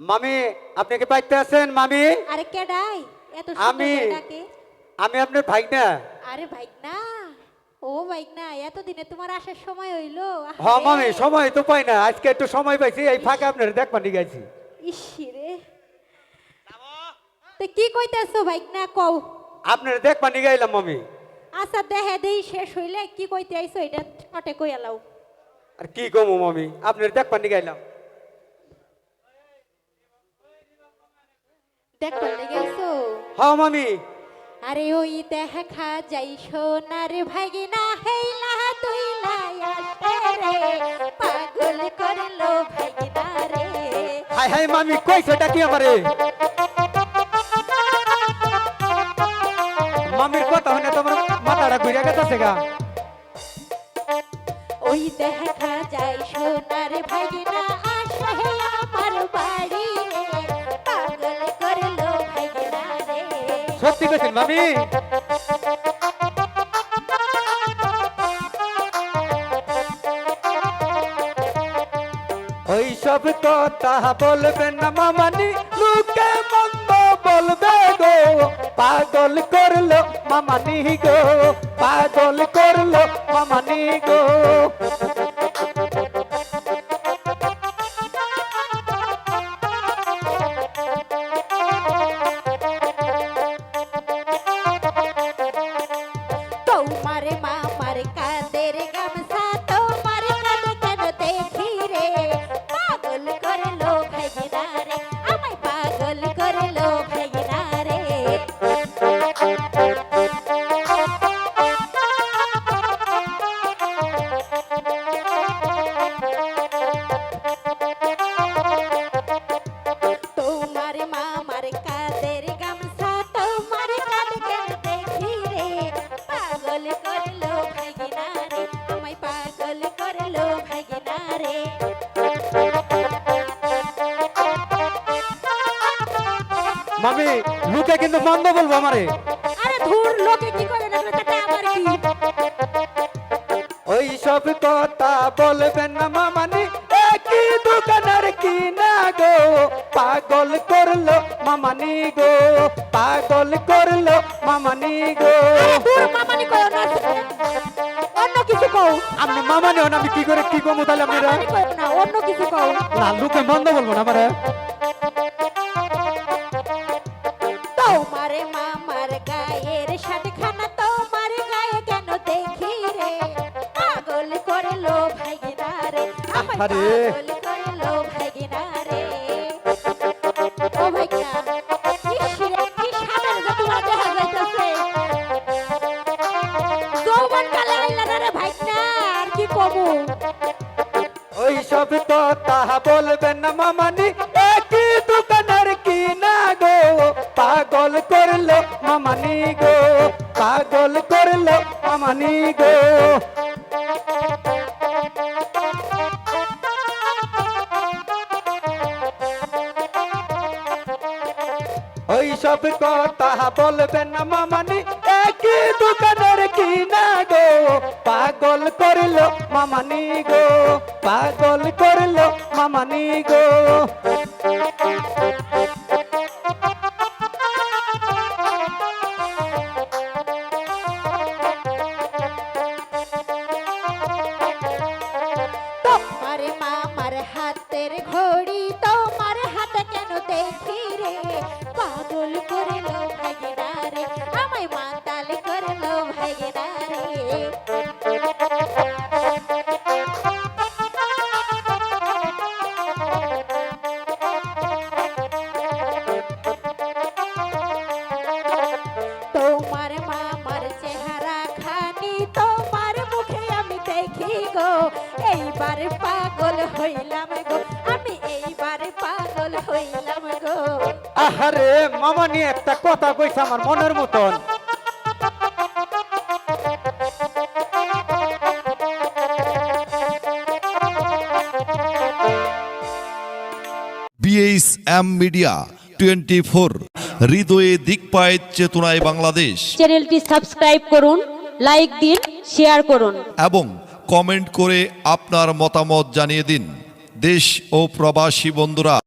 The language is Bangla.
মামি আপনি কি পাইতে আছেন মামি? আরে কেডাই এত আমি। আমি আপনার ভাই না আরে ভাইক না ও ভাইক না এতদিনে তোমার আসার সময় হইল। হ মামি সময় তো পাই না। আজকে একটু সময় পাইছি এই ফাঁকে আপনার দেখবার নিয়ে গেছি। ইসিরে তো কি কইতেছো ভাইক না কও। আপনার দেখবার নিয়ে গেলাম মামি। আচ্ছা দেহে দেই শেষ হইলে কি কইতে আইছো এটা ছটে কই আলাও আর কি কমু মামি? আপনার দেখবার নিয়ে গেলাম। দেখবার লেগে আইছো হ মামি আরে ওই দেখা যাই সোনার ভাগিনা আসে রে। পাগল করল ভাগিনা রে। হাই হাই মামি কই সেটা কি আমারে? মামির কথা হনে তোমার মাথাটা ঘুরে গেছে গা। কইছেন মামি ওই সব কথা বলবেন না মামানি লোকে মন্দ বলবে গো। পাগল করল মামানি গো, পাগল করল মামানি গো। মামি লোকে কিন্তু মন্দ বলব আমারে। আরে ধুর লোকে কি করে না তাতে আমার কি? ওই সব কথা বলবেন না মামানি একই দোকানের কি না গো। পাগল করল মামানি গো পাগল করল মামানি গো। ধুর মামানি কও না। অন্য কিছু কও। আপনি মামানি হন আমি কি করে কি কমু তাহলে আপনারা? না অন্য কিছু কও। না লোকে মন্দ বলব না আমারে। মামার গায়ের সাতখানা তোমার গায়ে কেন দেখি রে? পাগল করল ভাগিনা রে। আমায় আরে। পাগল করল ভাগিনা রে। ও ভাগিনা ইস রে, কি সাদার যে তোমার দেখা যাইতাছে? যৌবন কালে আইলা না রে ভাগিনা আর কি কমু? ওই সব কথা বলবেন না মামানি। একই মামানি গো, পাগল করল মামানি গো। ওই সব কথা বলবেন না মামানি, একই দোকানের কি না গো। পাগল করল মামানি গো, পাগল করল মামানি গো। হাতের ঘড়ি তোমার হাতে কেন দেখি রে পাগল করল ভাগিনা রে আমায় মাতাল করল ভাগিনা রে তোমার মামার চেহারা খানি তোমার মুখে আমি দেখি গো এইবার পাগল হইলাম গো আমি এইবার পাগল হইলাম গো আহারে মামানি একটা কথা কইছে আমার মনের মতন। BH M media twenty four হৃদয়ে দিকপায় চেতনায় বাংলাদেশ। চ্যানেলটি সাবস্ক্রাইব করুন লাইক দিন শেয়ার করুন। এবং কমেন্ট করে আপনার মতামত জানিয়ে দিন। দেশ ও প্রবাসী বন্ধুরা।